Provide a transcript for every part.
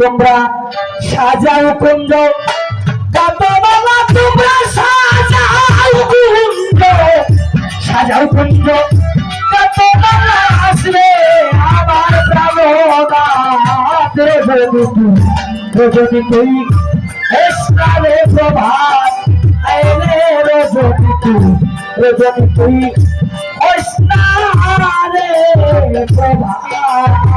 তোমরা সাজাও কুঞ্জ। কত বাবা, তোমরা সাজাও কুঞ্জ। সাজাও কুঞ্জ। কত বাবা আসবে আমার প্রভাত আইলে রজনী তুই তুই এসকালে প্রভাত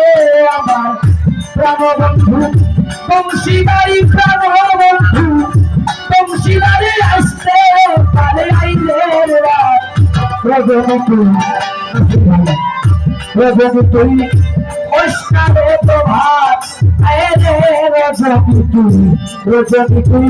রে আমার প্রাণবন্ধু বংশীবাড়ি বংশীবাড়ি আসতে পারে আইলে তুই রজনী রজনী তুই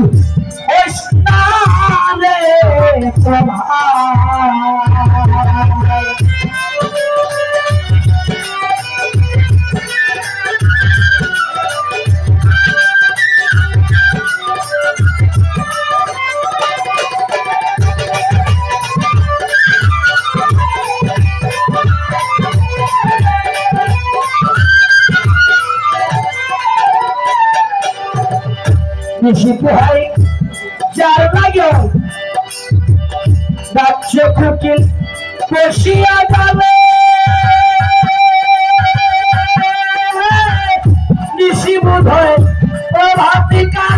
বেশি পোহাই যার লাগে বাচ্চা কুকিল বসিয়া যাবে। নিশি বোধ হয় ও কালে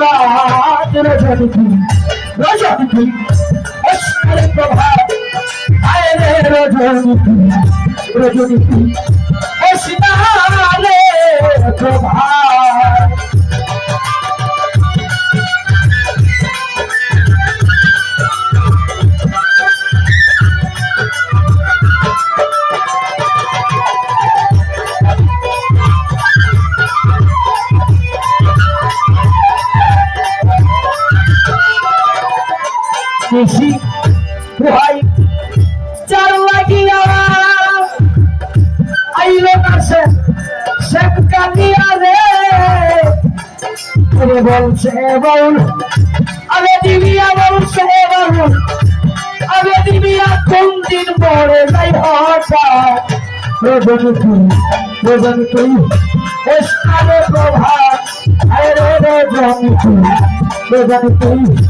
যমুনা রজনী রজনী অস্কারে প্রভাত। আয়রে রজনী রজনী অস্কারে বেশি ভাই, চার লাগিয়া আইলো কাছে শেখ কানিয়া রে। বলছে বল আরে দিবিয়া বলছে বল। আরে দিবিয়া কোন দিন পরে যাই হঠাৎ। রোজনী তুই রোজনী তুই এসকালে প্রভাত। আরে রোজনী তুই রোজনী তুই।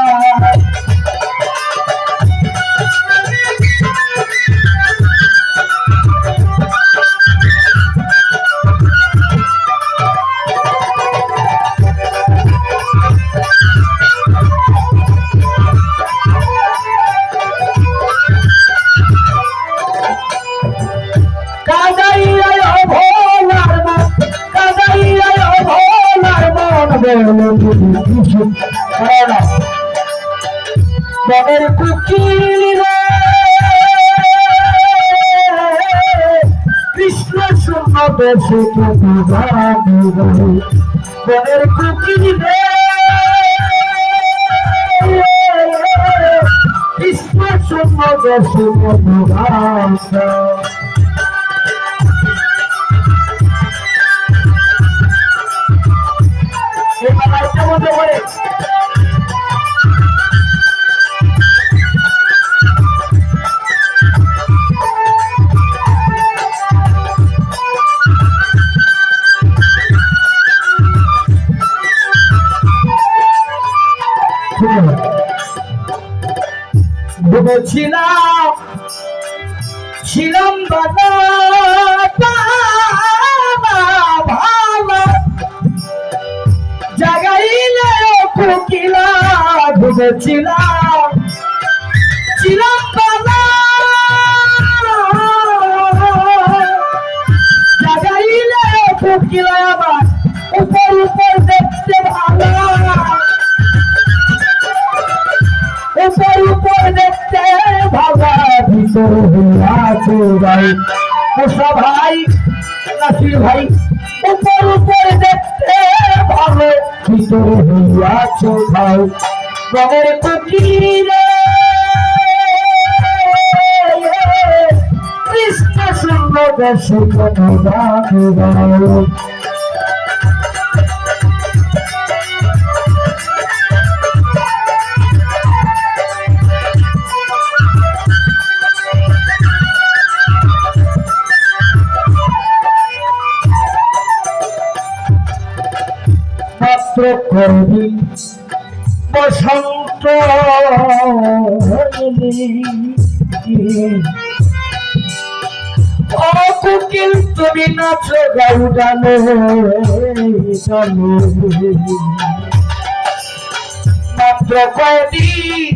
বনের কুকিল কৃষ্ণ দেশে বনের কুকিল কৃষ্ণ শূন্য দেশে মধ্যে পড়ে। ভেবেছিলাম ছিলাম বাবা কোকিলা উপর দেখতে ভালো। উপর ভাই মুসা ভাই ভাই উপর উপর দেখতে ভালো ভিতরে হইয়াছ ভাই রঙের কুকিরে কৃষ্ণ সুন্দর দেশে মাত্র করবি বসন্ত অকুকিল তুমি নাচ গাউ গানে মাত্র কয়দিন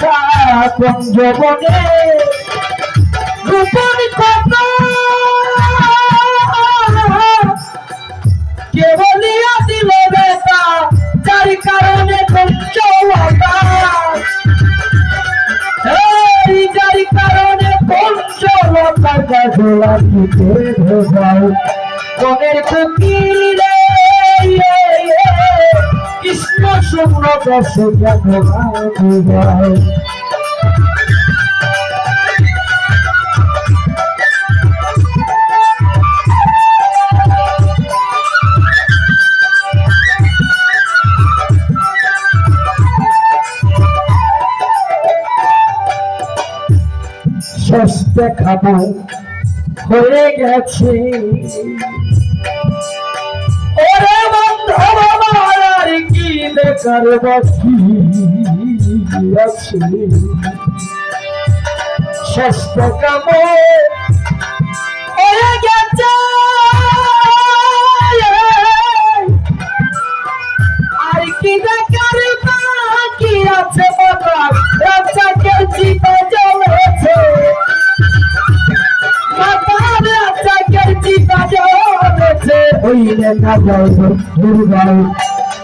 দেখা কোন গোপন কথা কেবলিয়া দিল বেটা যার কারণে পঞ্চলতা যার কারণে পঞ্চলতা গাছলা দিতে ভোগাও কুকিল শুভ্র দশ ভোগাও সস্তে খাব হয়ে গেছে। কি বেকার বাকি আছে। সস্তে কামো হয়ে গেছে। আর